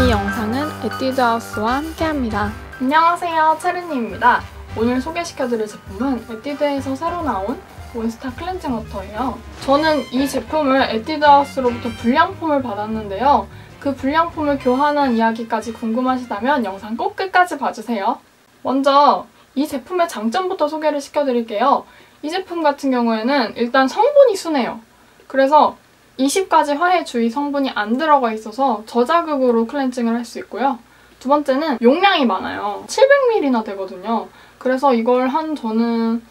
이 영상은 에뛰드하우스와 함께합니다. 안녕하세요. 체르니입니다. 오늘 소개시켜드릴 제품은 에뛰드에서 새로 나온 몬스타 클렌징 워터예요. 저는 이 제품을 에뛰드하우스로부터 불량품을 받았는데요. 그 불량품을 교환한 이야기까지 궁금하시다면 영상 꼭 끝까지 봐주세요. 먼저 이 제품의 장점부터 소개를 시켜드릴게요. 이 제품 같은 경우에는 일단 성분이 순해요. 그래서 20가지 화해 주의 성분이 안 들어가 있어서 저자극으로 클렌징을 할 수 있고요. 두 번째는 용량이 많아요. 700ml나 되거든요. 그래서 이걸 한 저는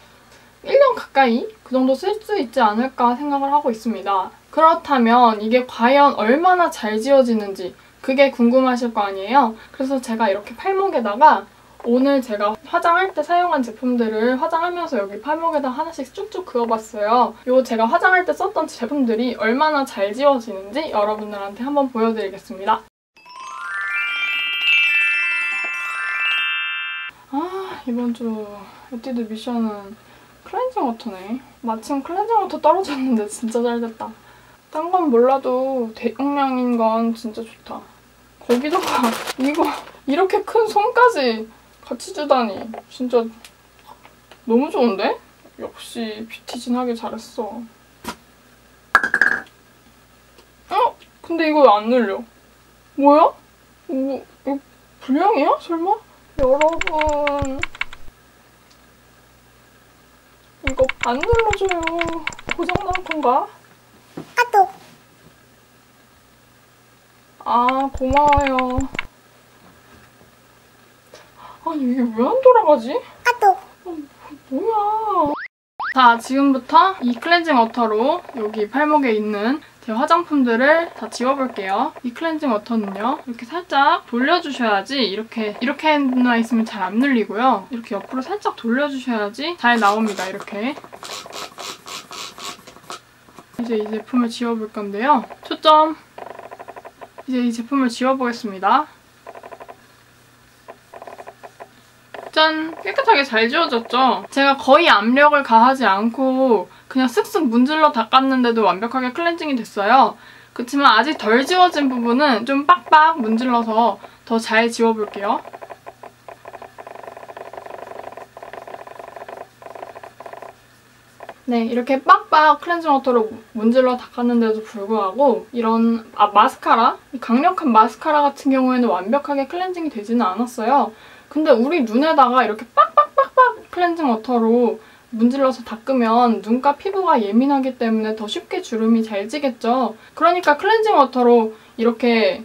1년 가까이 그 정도 쓸 수 있지 않을까 생각을 하고 있습니다. 그렇다면 이게 과연 얼마나 잘 지워지는지 그게 궁금하실 거 아니에요? 그래서 제가 이렇게 팔목에다가 오늘 제가 화장할 때 사용한 제품들을 화장하면서 여기 팔목에다 하나씩 쭉쭉 그어봤어요. 요 제가 화장할 때 썼던 제품들이 얼마나 잘 지워지는지 여러분들한테 한번 보여드리겠습니다. 아 이번 주 에뛰드 미션은 클렌징 워터네. 마침 클렌징 워터 떨어졌는데 진짜 잘 됐다. 딴 건 몰라도 대용량인 건 진짜 좋다. 거기다가 이거 이렇게 큰 손까지 같이 주다니 진짜 너무 좋은데? 역시 뷰티 진 하길 잘했어. 어? 근데 이거 왜 안 눌려? 뭐야? 뭐, 이거 불량이야? 설마? 여러분 이거 안 눌러줘요. 고장난 건가? 까똑 아 고마워요. 아니 이게 왜 안 돌아가지? 까똑 뭐야. 자, 지금부터 이 클렌징 워터로 여기 팔목에 있는 제 화장품들을 다 지워볼게요. 이 클렌징 워터는요. 이렇게 살짝 돌려주셔야지 이렇게 이렇게 놔 있으면 잘 안 눌리고요. 이렇게 옆으로 살짝 돌려주셔야지 잘 나옵니다. 이렇게. 이제 이 제품을 지워볼 건데요. 초점. 이제 이 제품을 지워보겠습니다. 짠! 깨끗하게 잘 지워졌죠? 제가 거의 압력을 가하지 않고 그냥 쓱쓱 문질러 닦았는데도 완벽하게 클렌징이 됐어요. 그렇지만 아직 덜 지워진 부분은 좀 빡빡 문질러서 더 잘 지워볼게요. 네, 이렇게 빡빡 클렌징 워터로 문질러 닦았는데도 불구하고 이런 아, 마스카라? 강력한 마스카라 같은 경우에는 완벽하게 클렌징이 되지는 않았어요. 근데 우리 눈에다가 이렇게 빡빡빡빡 클렌징 워터로 문질러서 닦으면 눈가 피부가 예민하기 때문에 더 쉽게 주름이 잘 지겠죠. 그러니까 클렌징 워터로 이렇게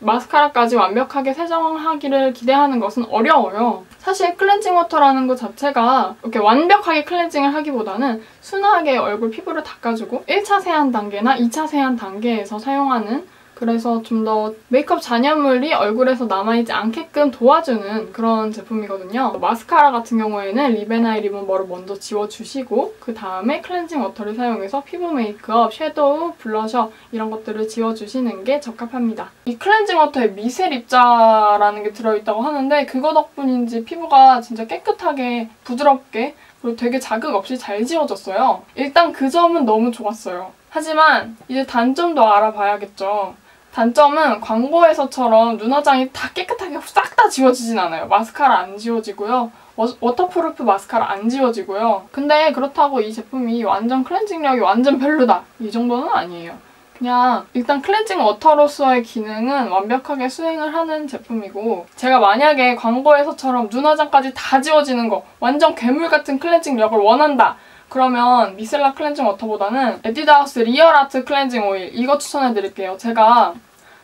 마스카라까지 완벽하게 세정하기를 기대하는 것은 어려워요. 사실 클렌징 워터라는 것 자체가 이렇게 완벽하게 클렌징을 하기보다는 순하게 얼굴 피부를 닦아주고 1차 세안 단계나 2차 세안 단계에서 사용하는 그래서 좀 더 메이크업 잔여물이 얼굴에서 남아있지 않게끔 도와주는 그런 제품이거든요. 마스카라 같은 경우에는 리베나이 리무버를 먼저 지워주시고 그 다음에 클렌징 워터를 사용해서 피부 메이크업, 섀도우, 블러셔 이런 것들을 지워주시는 게 적합합니다. 이 클렌징 워터에 미셀 입자라는 게 들어있다고 하는데 그거 덕분인지 피부가 진짜 깨끗하게 부드럽게 그리고 되게 자극 없이 잘 지워졌어요. 일단 그 점은 너무 좋았어요. 하지만 이제 단점도 알아봐야겠죠. 단점은 광고에서처럼 눈화장이 다 깨끗하게 싹 다 지워지진 않아요. 마스카라 안 지워지고요. 워터프루프 마스카라 안 지워지고요. 근데 그렇다고 이 제품이 완전 클렌징력이 완전 별로다. 이 정도는 아니에요. 그냥 일단 클렌징 워터로서의 기능은 완벽하게 수행을 하는 제품이고 제가 만약에 광고에서처럼 눈화장까지 다 지워지는 거 완전 괴물 같은 클렌징력을 원한다. 그러면 미셀라 클렌징 워터보다는 에뛰드하우스 리얼 아트 클렌징 오일 이거 추천해드릴게요. 제가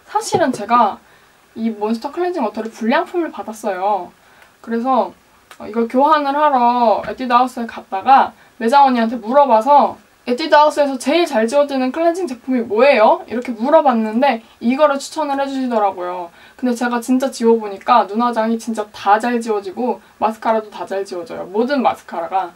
사실은 제가 이 몬스터 클렌징 워터를 불량품을 받았어요. 그래서 이걸 교환을 하러 에뛰드하우스에 갔다가 매장 언니한테 물어봐서 에뛰드하우스에서 제일 잘 지워지는 클렌징 제품이 뭐예요? 이렇게 물어봤는데 이거를 추천을 해주시더라고요. 근데 제가 진짜 지워보니까 눈화장이 진짜 다 잘 지워지고 마스카라도 다 잘 지워져요. 모든 마스카라가.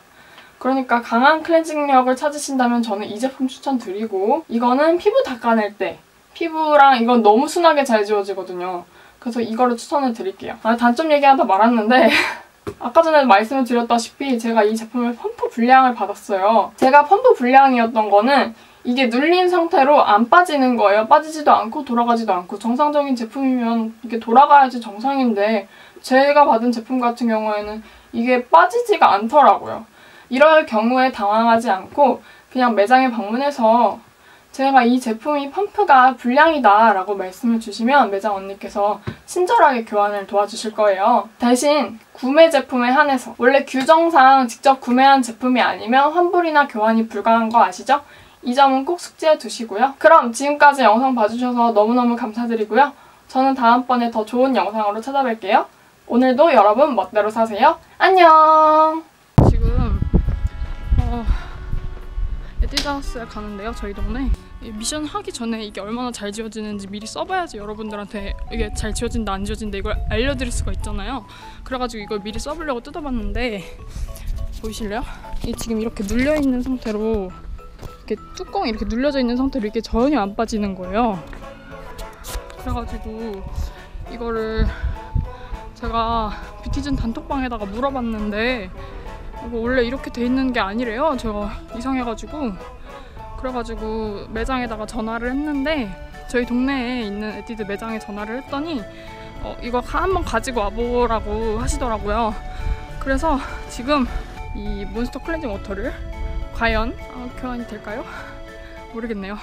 그러니까 강한 클렌징력을 찾으신다면 저는 이 제품 추천드리고 이거는 피부 닦아낼 때 피부랑 이건 너무 순하게 잘 지워지거든요. 그래서 이거를 추천을 드릴게요. 아, 단점 얘기하다 말았는데 아까 전에 말씀을 드렸다시피 제가 이 제품을 펌프 불량을 받았어요. 제가 펌프 불량이었던 거는 이게 눌린 상태로 안 빠지는 거예요. 빠지지도 않고 돌아가지도 않고 정상적인 제품이면 이게 돌아가야지 정상인데 제가 받은 제품 같은 경우에는 이게 빠지지가 않더라고요. 이럴 경우에 당황하지 않고 그냥 매장에 방문해서 제가 이 제품이 펌프가 불량이다 라고 말씀을 주시면 매장 언니께서 친절하게 교환을 도와주실 거예요. 대신 구매 제품에 한해서 원래 규정상 직접 구매한 제품이 아니면 환불이나 교환이 불가한 거 아시죠? 이 점은 꼭 숙지해 두시고요. 그럼 지금까지 영상 봐주셔서 너무너무 감사드리고요. 저는 다음번에 더 좋은 영상으로 찾아뵐게요. 오늘도 여러분 멋대로 사세요. 안녕! 에뛰드하우스에 가는데요. 저희 동네. 이 미션 하기 전에 이게 얼마나 잘 지어지는지 미리 써봐야지 여러분들한테 이게 잘 지어진다 안 지어진다 이걸 알려드릴 수가 있잖아요. 그래가지고 이걸 미리 써보려고 뜯어봤는데 보이실래요? 이 지금 이렇게 눌려 있는 상태로 이렇게 뚜껑이 이렇게 눌려져 있는 상태로 이게 전혀 안 빠지는 거예요. 그래가지고 이거를 제가 뷰티즌 단톡방에다가 물어봤는데 이거 원래 이렇게 돼 있는 게 아니래요. 제가 이상해가지고 그래가지고 매장에다가 전화를 했는데 저희 동네에 있는 에뛰드 매장에 전화를 했더니 어, 이거 가- 한번 가지고 와보라고 하시더라고요. 그래서 지금 이 몬스터 클렌징 워터를 과연 어, 교환이 될까요? 모르겠네요.